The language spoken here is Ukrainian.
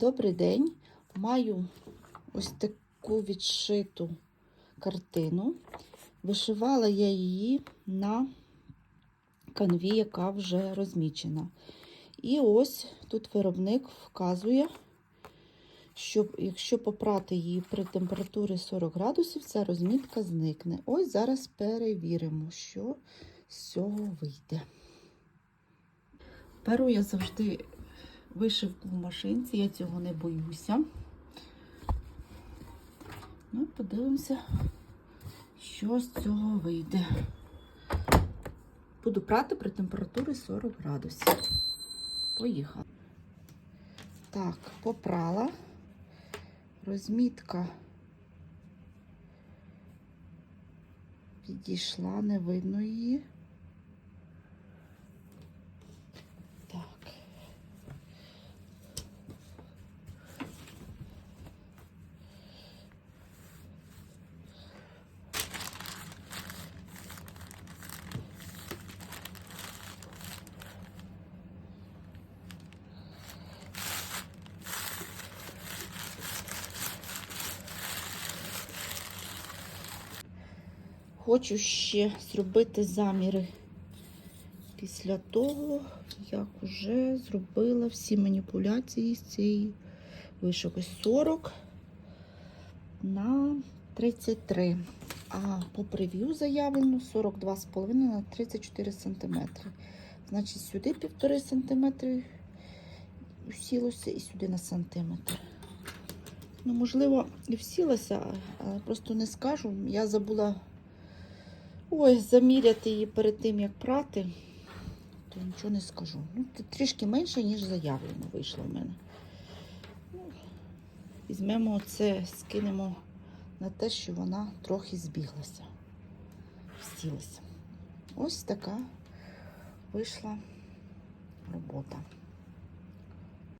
Добрий день. Маю ось таку відшиту картину. Вишивала я її на канві, яка вже розмічена. І ось тут виробник вказує, що якщо попрати її при температурі 40 градусів, ця розмітка зникне. Ось зараз перевіримо, що з цього вийде. Беру я завжди вишивку в машинці, я цього не боюся. Ну, подивимося, що з цього вийде. Буду прати при температурі 40 градусів. Поїхала. Так, попрала. Розмітка підійшла, не видно її. Так. Хочу ще зробити заміри після того, як вже зробила всі маніпуляції з цієї вишивки 40 на 33. А по прев'ю заявлено 42,5 на 34 см. Значить, сюди 1,5 см усілося і сюди на сантиметр. Ну, можливо, і всілася, просто не скажу. Я забула ой, заміряти її перед тим, як прати, то нічого не скажу. Ну, трішки менше, ніж заявлено вийшло в мене. Ну, візьмемо це, скинемо на те, що вона трохи збіглася, всілася. Ось така вийшла робота.